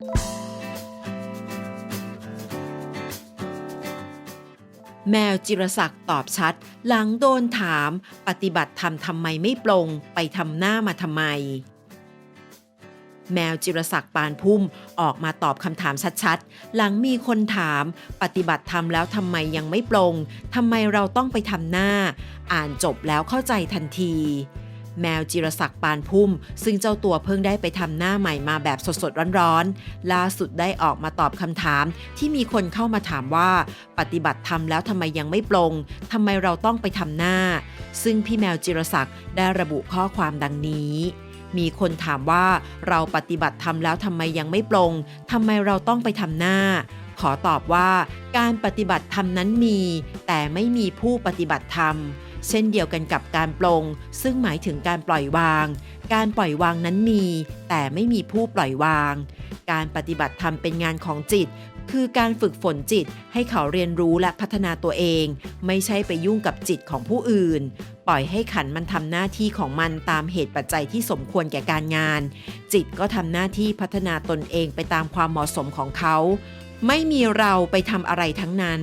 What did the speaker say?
แมวจิรศักดิ์ตอบชัด หลังโดนถาม ปฏิบัติธรรมทำไมไม่ปลง ไปทำหน้ามาทำไม แมวจิรศักดิ์ปานพุ่มออกมาตอบคำถามชัดๆ หลังมีคนถาม ปฏิบัติธรรมแล้วทำไมยังไม่ปลงทำไมเราต้องไปทำหน้า อ่านจบแล้วเข้าใจทันที แมวจิรศักดิ์ปานพุ่ม ซึ่งเจ้าตัวเพิ่งได้ไปทำหน้าใหม่มาแบบสดๆร้อนๆ ล่าสุดได้ออกมาตอบคำถาม ที่มีคนเข้ามาถามว่า ปฏิบัติธรรมแล้วทำไมยังไม่ปลงทำไมเราต้องไปทำหน้า ซึ่งพี่แมวจิรศักดิ์ได้ระบุข้อความดังนี้มีคนถามว่าเราปฏิบัติธรรมแล้วทำไมยังไม่ปลงทำไมเราต้องไปทำหน้า ขอตอบว่า การปฏิบัติธรรมนั้นมี แต่ไม่มีผู้ปฏิบัติธรรม เช่นเดียวกันกับการปลง ซึ่งหมายถึงการปล่อยวาง การปล่อยวางนั้นมี แต่ไม่มีผู้ปล่อยวาง การปฏิบัติธรรมเป็นงานของจิต คือการฝึกฝนจิตให้เขาเรียนรู้และพัฒนาตัวเอง ไม่ใช่ไปยุ่งกับจิตของผู้อื่น ปล่อยให้ขันมันทำหน้าที่ของมันตามเหตุปัจจัยที่สมควรแก่การงาน จิตก็ทำหน้าที่พัฒนาตนเองไปตามความเหมาะสมของเขา ไม่มีเราไปทำอะไรทั้งนั้น